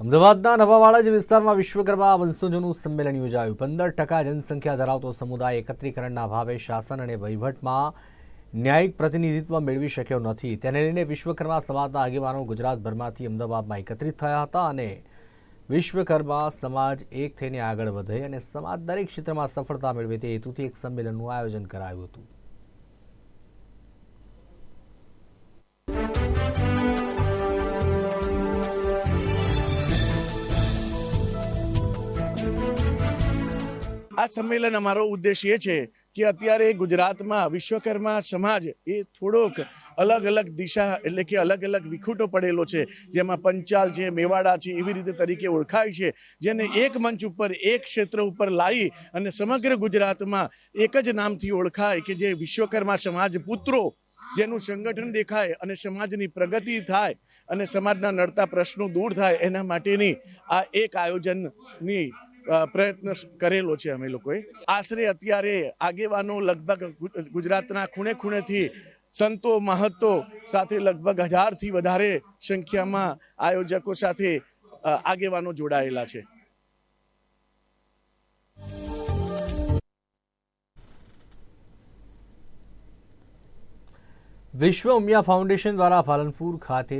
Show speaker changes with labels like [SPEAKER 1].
[SPEAKER 1] અમદાવાદના નવાવાડા વિસ્તારમાં વિશ્વકર્મા વંશજોનું સંમેલન યોજાયું. પંદર ટકા જનસંખ્યા ધરાવતો સમુદાય એકત્રીકરણના ભાવે શાસન અને વહીવટમાં ન્યાયિક પ્રતિનિધિત્વ મેળવી શક્યો નથી. તેને લઈને વિશ્વકર્મા સમાજના આગેવાનો ગુજરાતભરમાંથી અમદાવાદમાં એકત્રિત થયા હતા અને વિશ્વકર્મા સમાજ એક થઈને આગળ વધે અને સમાજ દરેક ક્ષેત્રમાં સફળતા મેળવે તે હેતુથી એક સંમેલનનું આયોજન કરાયું હતું.
[SPEAKER 2] આ સંમેલન અમારો ઉદ્દેશ એ છે કે અત્યારે ગુજરાતમાં વિશ્વકર્મા સમાજ એ થોડોક અલગ અલગ દિશા એટલે કે અલગ અલગ વિખૂટો પડેલો છે. જેમાં પંચાલ છે મેવાડા છે એવી રીતે તરીકે ઓળખાય છે. જેને એક મંચ ઉપર એક ક્ષેત્ર ઉપર લાવી અને સમગ્ર ગુજરાતમાં એક જ નામથી ઓળખાય કે જે વિશ્વકર્મા સમાજ પુત્રો જેનું સંગઠન દેખાય અને સમાજની પ્રગતિ થાય અને સમાજના નડતા પ્રશ્નો દૂર થાય એના માટેની આ એક આયોજનની પ્રયત્ન કરેલો છે અમે લોકોએ. આશરે અત્યારે આગેવાનો લગભગ ગુજરાતના ખૂણે ખૂણેથી સંતો, મહંતો સાથે લગભગ હજારથી વધારે સંખ્યામાં આયોજકો સાથે આગેવાનો જોડાયેલા છે.
[SPEAKER 1] વિશ્વ ઉમિયા ફાઉન્ડેશન દ્વારા પાલનપુર ખાતે